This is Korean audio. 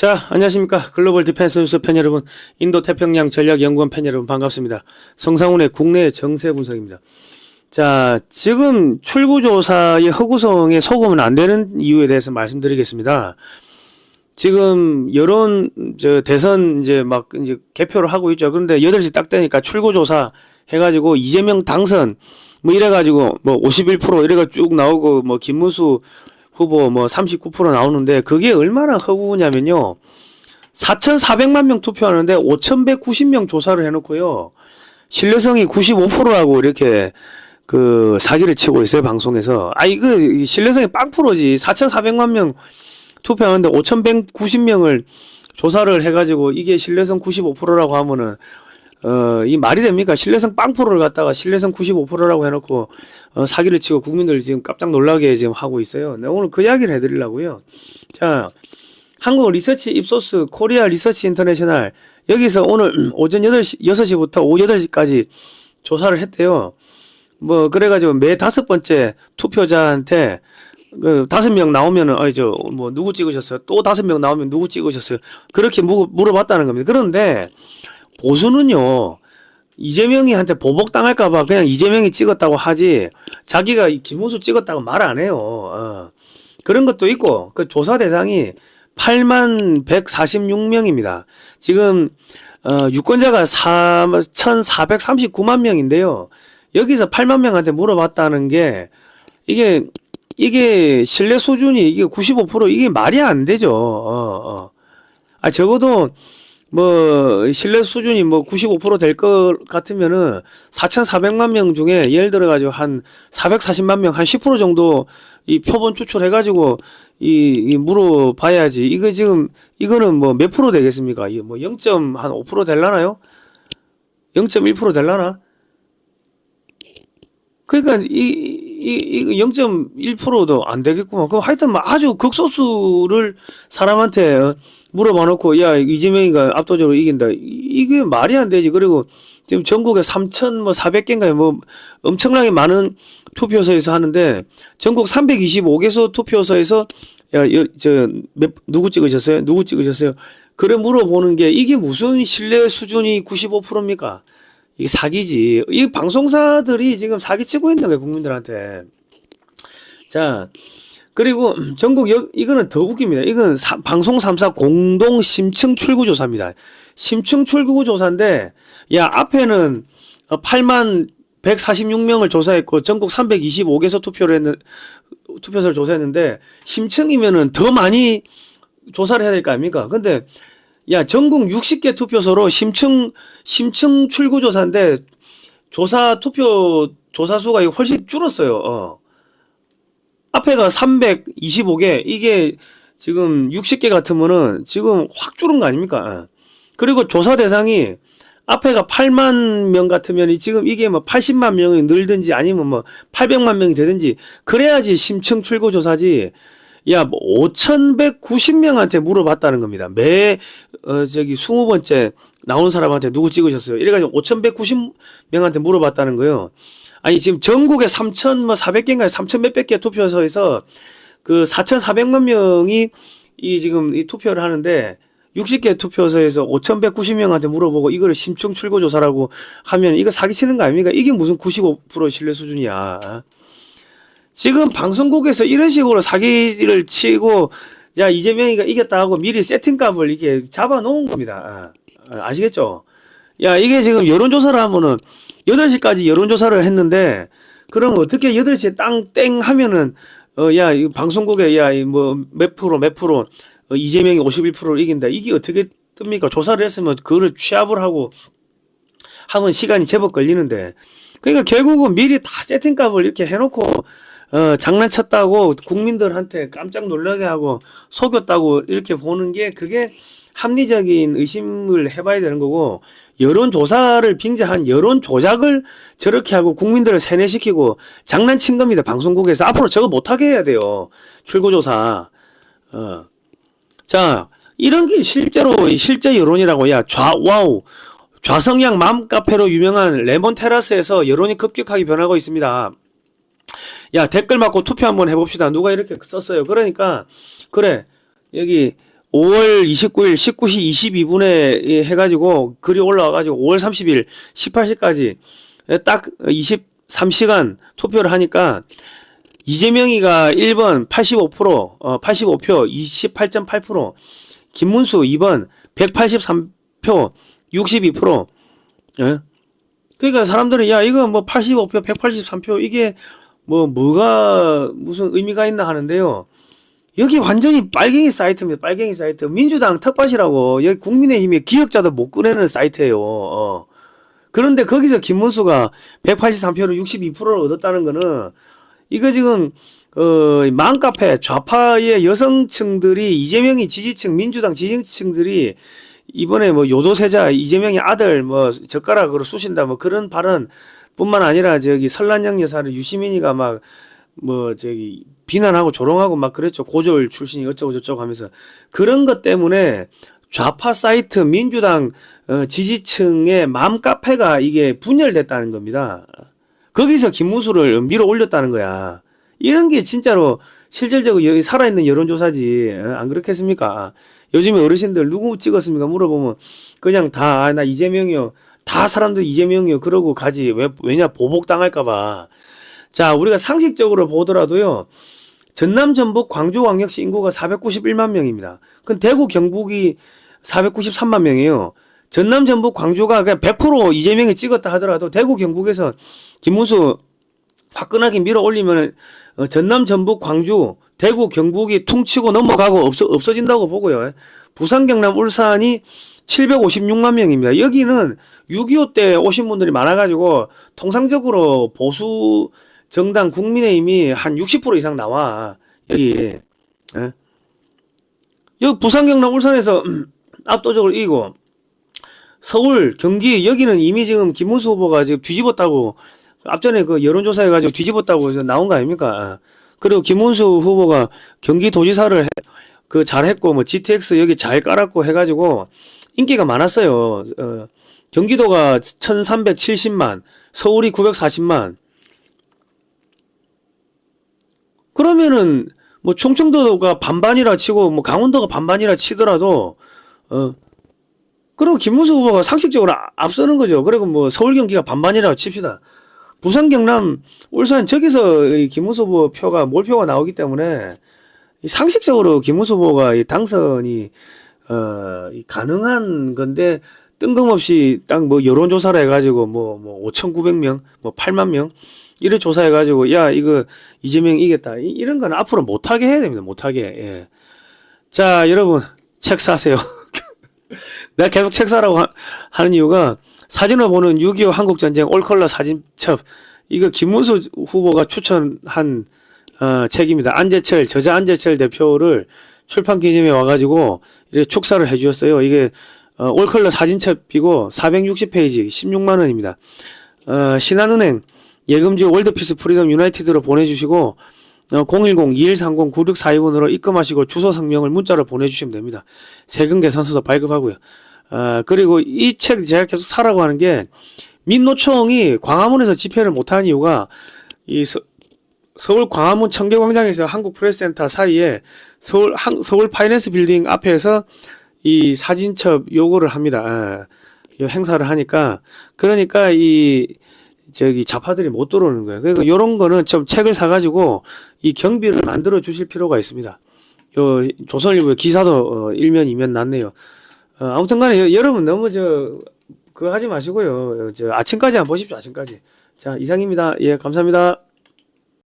자, 안녕하십니까. 글로벌 디펜스 뉴스 팬 여러분, 인도 태평양 전략 연구원 팬 여러분 반갑습니다. 성상훈의 국내 정세 분석입니다. 자, 지금 출구조사의 허구성에 속으면 안 되는 이유에 대해서 말씀드리겠습니다. 지금 여론 저 대선 이제 막 이제 개표를 하고 있죠. 그런데 8시 딱 되니까 출구조사 해가지고 이재명 당선 뭐 이래가지고 뭐 51% 이래가 쭉 나오고 뭐 김문수 후보 뭐 39% 나오는데 그게 얼마나 허구냐면요. 4,400만 명 투표하는데 5,190명 조사를 해놓고요. 신뢰성이 95%라고 이렇게 그 사기를 치고 있어요 방송에서. 아 이거 신뢰성이 빵프로지. 4,400만 명 투표하는데 5,190명을 조사를 해가지고 이게 신뢰성 95%라고 하면은 어, 이 말이 됩니까? 신뢰성 빵프로를 갖다가 신뢰성 95%라고 해놓고 어, 사기를 치고 국민들 지금 깜짝 놀라게 지금 하고 있어요. 네, 오늘 그 이야기를 해드리려고요. 자, 한국 리서치 입소스 코리아 리서치 인터내셔널 여기서 오늘 오전 8시, 6시부터 오후 8시까지 조사를 했대요. 뭐, 그래가지고 매 다섯 번째 투표자한테 그 다섯 명 나오면은 아이 저뭐 누구 찍으셨어요? 또 다섯 명 나오면 누구 찍으셨어요? 그렇게 무, 물어봤다는 겁니다. 그런데 보수는요 이재명이한테 보복 당할까봐 그냥 이재명이 찍었다고 하지 자기가 김문수 찍었다고 말 안 해요. 어. 그런 것도 있고 그 조사 대상이 8만 146명입니다. 지금 어, 유권자가 4,439만 명인데요. 여기서 8만 명한테 물어봤다는 게 이게 이게 신뢰 수준이 이게 95% 이게 말이 안 되죠. 어, 어. 아 적어도 뭐 신뢰 수준이 뭐 95%될 것 같으면은 4,400만 명 중에 예를 들어 가지고 한 440만 명 한 10% 정도 이 표본 추출해 가지고 이, 이 물어봐야지. 이거 지금 이거는 뭐 몇 프로 되겠습니까? 이거 뭐 0.한5% 될라나요? 0.1% 될라나? 그러니까 이, 이, 이 0.1%도 안 되겠구만. 그럼 하여튼 뭐 아주 극소수를 사람한테 어, 물어봐 놓고, 야, 이재명이가 압도적으로 이긴다. 이게 말이 안 되지. 그리고 지금 전국에 3,400개인가요? 뭐 엄청나게 많은 투표소에서 하는데, 전국 325개소 투표소에서, 야, 여, 저, 몇, 누구 찍으셨어요? 누구 찍으셨어요? 그래 물어보는 게 이게 무슨 신뢰 수준이 95%입니까? 이게 사기지. 이 방송사들이 지금 사기 치고 있는 거예요, 국민들한테. 자, 그리고 전국 여, 이거는 더 웃깁니다. 이건 사, 방송 3사 공동 심층 출구 조사입니다. 심층 출구 조사인데 야 앞에는 8만 146명을 조사했고 전국 325개소 투표를 했는 투표소를 조사했는데 심층이면은 더 많이 조사를 해야 될 거 아닙니까? 근데 야 전국 60개 투표소로 심층 심층 출구 조사인데 조사 투표 조사 수가 훨씬 줄었어요. 어. 앞에가 325개, 이게 지금 60개 같으면은 지금 확 줄은 거 아닙니까? 예. 그리고 조사 대상이 앞에가 8만 명 같으면 지금 이게 뭐 80만 명이 늘든지 아니면 뭐 800만 명이 되든지 그래야지 심층 출구 조사지. 야, 뭐 5,190명한테 물어봤다는 겁니다. 매, 어, 저기 20번째 나오는 사람한테 누구 찍으셨어요? 이래가지고 5,190명한테 물어봤다는 거예요. 아니 지금 전국에 3천 뭐 400개인가요? 3천 몇백 개 투표소에서 그 4,400만 명이 이 지금 이 투표를 하는데 60개 투표소에서 5,190명한테 물어보고 이거를 심층 출구 조사라고 하면 이거 사기치는 거 아닙니까? 이게 무슨 95% 신뢰 수준이야. 지금 방송국에서 이런 식으로 사기를 치고 야 이재명이가 이겼다 하고 미리 세팅값을 이게 잡아 놓은 겁니다. 아 시겠죠? 야 이게 지금 여론조사를 하면은 8시까지 여론조사를 했는데, 그럼 어떻게 8시에 땅, 땡 하면은, 어, 야, 이 방송국에, 야, 뭐, 몇 프로, 몇 프로, 어, 이재명이 51%를 이긴다. 이게 어떻게 뜹니까? 조사를 했으면 그거를 취합을 하고 하면 시간이 제법 걸리는데. 그러니까 결국은 미리 다 세팅값을 이렇게 해놓고, 어, 장난쳤다고 국민들한테 깜짝 놀라게 하고 속였다고 이렇게 보는 게 그게 합리적인 의심을 해봐야 되는 거고 여론조사를 빙자한 여론 조작을 저렇게 하고 국민들을 세뇌시키고 장난친 겁니다. 방송국에서 앞으로 저거 못하게 해야 돼요. 출구조사. 어. 자, 이런 게 실제로 실제 여론이라고 야, 좌, 와우. 좌성향 맘카페로 유명한 레몬 테라스에서 여론이 급격하게 변하고 있습니다. 야, 댓글 맞고 투표 한번 해봅시다. 누가 이렇게 썼어요. 그러니까, 그래. 여기 5월 29일 19시 22분에 해가지고 글이 올라와가지고 5월 30일 18시까지 딱 23시간 투표를 하니까 이재명이가 1번 85%, 어, 85표 28.8%, 김문수 2번 183표 62%. 예? 그러니까 사람들은 야 이거 뭐 85표 183표 이게 뭐 뭐가 무슨 의미가 있나 하는데요. 여기 완전히 빨갱이 사이트입니다. 빨갱이 사이트. 민주당 텃밭이라고 여기 국민의힘의 기억자도 못 꺼내는 사이트예요. 어. 그런데 거기서 김문수가 183표를 62%를 얻었다는 거는 이거 지금 어 맘카페 좌파의 여성층들이 이재명이 지지층 민주당 지지층들이 이번에 뭐 요도세자 이재명의 아들 뭐 젓가락으로 쑤신다 뭐 그런 발언 뿐만 아니라 저기 설란영 여사를 유시민이가 막 뭐 저기 비난하고 조롱하고 막 그랬죠 고졸 출신이 어쩌고 저쩌고 하면서 그런 것 때문에 좌파 사이트 민주당 어, 지지층의 맘 카페가 이게 분열됐다는 겁니다. 거기서 김무수를 밀어 올렸다는 거야. 이런 게 진짜로 실질적으로 여기 살아있는 여론조사지. 어, 안 그렇겠습니까? 요즘에 어르신들 누구 찍었습니까? 물어보면 그냥 다, 아, 나 이재명이요. 다 사람들 이재명이요. 그러고 가지. 왜, 왜냐? 보복당할까봐. 자, 우리가 상식적으로 보더라도요. 전남, 전북, 광주, 광역시 인구가 491만 명입니다. 그럼 대구, 경북이 493만 명이에요. 전남, 전북, 광주가 그냥 100% 이재명이 찍었다 하더라도 대구, 경북에서 김문수 화끈하게 밀어 올리면 어, 전남, 전북, 광주, 대구, 경북이 퉁치고 넘어가고 없어, 없어진다고 보고요. 부산, 경남, 울산이 756만 명입니다. 여기는 6.25 때 오신 분들이 많아가지고 통상적으로 보수 정당 국민의힘이 한 60% 이상 나와. 여기. 예? 여기 부산, 경남, 울산에서 압도적으로 이기고 서울, 경기 여기는 이미 지금 김문수 후보가 지금 뒤집었다고 앞전에 그 여론조사 해가지고 뒤집었다고 나온 거 아닙니까? 그리고 김문수 후보가 경기도지사를 해- 그 잘했고 뭐 GTX 여기 잘 깔았고 해가지고 인기가 많았어요. 어, 경기도가 1,370만, 서울이 940만. 그러면은 뭐 충청도가 반반이라 치고 뭐 강원도가 반반이라 치더라도 어 그럼 김문수 후보가 상식적으로 아- 앞서는 거죠. 그리고 뭐 서울 경기가 반반이라고 칩시다. 부산, 경남, 울산 저기서 이 김문수 후보 표가 몰표가 나오기 때문에 이 상식적으로 김문수 후보가 이 당선이 어, 이 가능한 건데 뜬금없이 딱 뭐 여론조사를 해가지고 뭐, 뭐 5,900명, 뭐 8만 명 이래 조사해가지고 야 이거 이재명 이겼다 이- 이런 건 앞으로 못하게 해야 됩니다. 못하게. 예. 자 여러분 책 사세요. 내가 계속 책 사라고 하, 하는 이유가 사진을 보는 6.25 한국전쟁 올컬러 사진첩 이거 김문수 후보가 추천한 어, 책입니다. 안재철 저자 안재철 대표를 출판 기념에 와가지고 이렇게 축사를 해주셨어요. 이게 어, 올컬러 사진첩이고 460페이지 16만 원입니다. 어, 신한은행 예금지 월드피스 프리덤 유나이티드로 보내주시고 어, 010-2130-9642번으로 입금하시고 주소 성명을 문자로 보내주시면 됩니다. 세금 계산서도 발급하고요. 아, 그리고 이 책 제가 계속 사라고 하는 게 민노총이 광화문에서 집회를 못하는 이유가 이 서, 서울 광화문 청계광장에서 한국 프레스센터 사이에 서울 한, 서울 파이낸스 빌딩 앞에서 이 사진첩 요구를 합니다. 아, 이 행사를 하니까 그러니까 이 저기 좌파들이 못 들어오는 거예요. 그러니까 요런 거는 좀 책을 사가지고 이 경비를 만들어 주실 필요가 있습니다. 요 조선일보 기사도 어, 일면 이면 났네요. 어, 아무튼 간에 여- 여러분 너무 저 그거 하지 마시고요. 저 아침까지 안 보십시오. 아침까지. 자, 이상입니다. 예, 감사합니다.